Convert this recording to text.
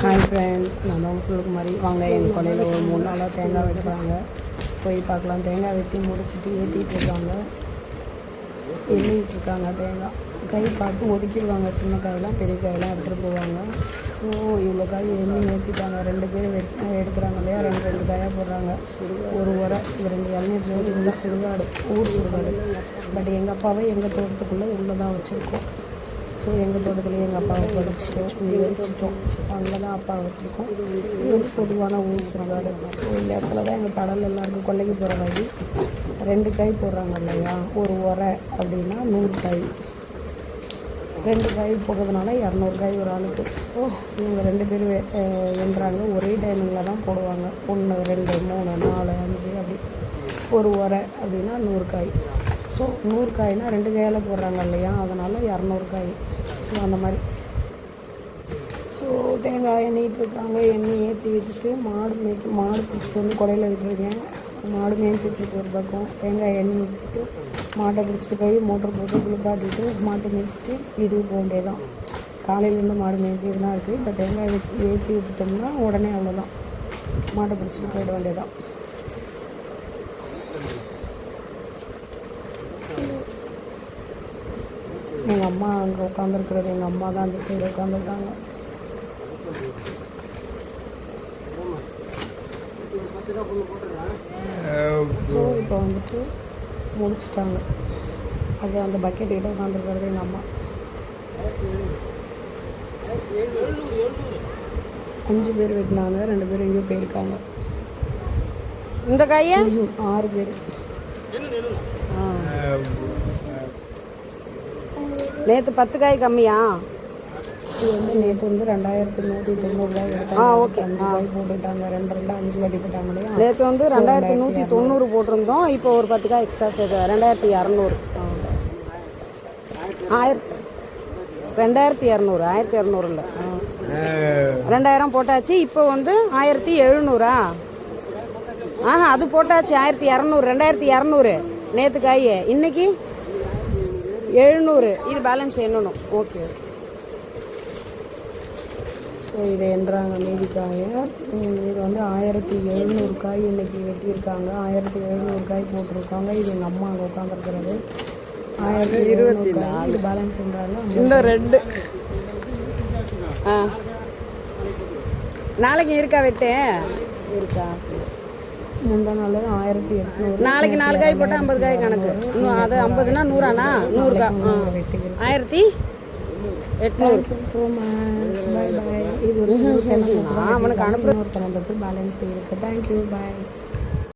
Hi friends நான் தான் உங்களுக்கு மாதிரி வாங்க என் கொலையில் ஒரு மூணு நாளாக தேங்காய் வெட்டுறாங்க. போய் பார்க்கலாம். தேங்காய் வெட்டி முடிச்சுட்டு ஏற்றிட்டு இருக்காங்க. எண்ணிட்டு இருக்காங்க தேங்காய். கை பார்த்து ஒதுக்கிடுவாங்க. சின்ன காயெல்லாம் பெரிய காயெல்லாம் எடுத்துகிட்டு போவாங்க. ஸோ இவ்வளோ காய் எண்ணி ஏற்றிட்டாங்க ரெண்டு பேரும் வெட் எடுக்கிறாங்க இல்லையா? ரெண்டு ரெண்டு காயாக போடுறாங்க. ஒரு உரை இந்த ரெண்டு இளநீர் இந்த சுடுகாடு. ஊர் சுடுகாடு. பட் எங்கள் அப்பாவை எங்கள் தோட்டத்துக்குள்ளே உள்ளே தான் வச்சுருக்கோம். ஸோ எங்கள் தோட்டத்துலேயே எங்கள் அப்பாவை படிச்சிட்டோம் இங்கே வச்சுட்டோம். ஸோ அங்கே தான் அப்பாவை வச்சுருக்கோம். இது ஒரு பொதுவான ஊர் சுடுகாடு ஸோ இந்த இடத்துல தான் எங்கள் கடல் எல்லாருக்கும் கொள்ளைக்கு போகிற வழி ரெண்டு காய் போடுறாங்க இல்லையா? ஒரு உரை அப்படின்னா நூறு காய். ரெண்டு காய் போடுறதுனால இரநூறு காய் ஒரு ஆளுக்கு. ஸோ இவங்க ரெண்டு பேரும் என்றாங்க ஒரே டைமிங்கில் தான் போடுவாங்க. ஒன்று ரெண்டு மூணு நாலு அஞ்சு அப்படி. ஒரு உரை அப்படின்னா நூறு காய். ஸோ நூறு காய்னால் ரெண்டு கையால் போடுறாங்க இல்லையா? அதனால் இரநூறு காய். ஸோ அந்த மாதிரி. ஸோ தேங்காய் எண்ணிட்டு இருக்காங்க எண்ணெய் ஏற்றி விட்டுட்டு மாடு மேய்க்கு மாடு பிடிச்சிட்டு வந்து கொடையில் விட்டுருக்கேன் மாடு மேய்ச்சிட்டு ஒரு பக்கம். தேங்காய் எண்ணெய் விட்டுட்டு மாட்டை பிடிச்சிட்டு போய் மோட்டர் போட்டு குளிப்பாட்டிட்டு மாட்டை மேய்ச்சிட்டு வீட்டுக்கு போக வேண்டியதான் காலையிலேருந்து மாடு மேய்ச்சிட்டு தான் இருக்குது இப்போ தேங்காய் ஏற்றி விட்டுட்டோம்னா உடனே அவ்வளோதான் மாட்டை பிடிச்சிட்டு போயிட வேண்டியதான் எங்கள் அம்மா அங்கே உட்காந்துருக்குறது எங்கள் அம்மா தான் அந்த சைடு உட்காந்துருக்காங்க ஸோ இப்போ வந்துட்டு முடிச்சிட்டாங்க. அது அந்த பக்கெட் கிட்ட உட்காந்துருக்கிறது எங்கள் அம்மா. அஞ்சு பேர் வெட்டினாங்க ரெண்டு பேரும் எங்கேயோ போயிருக்காங்க. இந்த காயை? ஆறு பேர். ஆ நேற்று பத்து காய் கம்மியா? இது வந்து நேற்று வந்து ரெண்டாயிரத்தி நூற்றி தொண்ணூறுரூவா எடுத்தாங்க. ஆ, ஓகே. அஞ்சு காய் போட்டுட்டாங்க. ரெண்டு ரெண்டு அஞ்சு கட்டி போட்டாங்க இல்லையா? நேற்று வந்து ரெண்டாயிரத்தி நூற்றி தொண்ணூறு போட்டிருந்தோம். இப்போ ஒரு பத்து காய் எக்ஸ்ட்ரா சேர்த்து ரெண்டாயிரத்தி இரநூறு ஆயிரத்தி ரெண்டாயிரத்தி இரநூறு ஆயிரத்தி இரநூறு இல்லை. ரெண்டாயிரம் போட்டாச்சு. இப்போ வந்து ஆயிரத்தி எழுநூறா? ஆஹா அது போட்டாச்சு. ஆயிரத்தி இரநூறு ரெண்டாயிரத்தி இரநூறு நேற்று காய். இன்னைக்கு? எழுநூறு. இது பேலன்ஸ் எண்ணணும். ஓகே ஸோ இதை என்றாங்க மீதி காயை இது வந்து ஆயிரத்தி எழுநூறு காய் இன்னைக்கு வெட்டியிருக்காங்க. ஆயிரத்தி எழுநூறு காய் போட்டிருக்காங்க. இது எங்கள் அம்மா அங்கே உட்காந்துருக்கிறது ஆயிரத்தி இருபத்தி நாலு. பேலன்ஸ் என்றாங்க. இந்த ரெண்டு. ஆ. நாளைக்கு இருக்கா வெட்டேன் இருக்கா. சரி. முந்தா நாள் ஆயிரத்தி எட்நூறு. நாளைக்கு நாலு காய் போட்டால் ஐம்பது காய் கணக்கு. இன்னும் அது ஐம்பதுனா நூறாண்ணா நூறு காய். ஆயிரத்தி எட்நூறு. அவனுக்கு தென்னந்தோப்பு பேலன்ஸ் இருக்குது தேங்க்யூ பாய்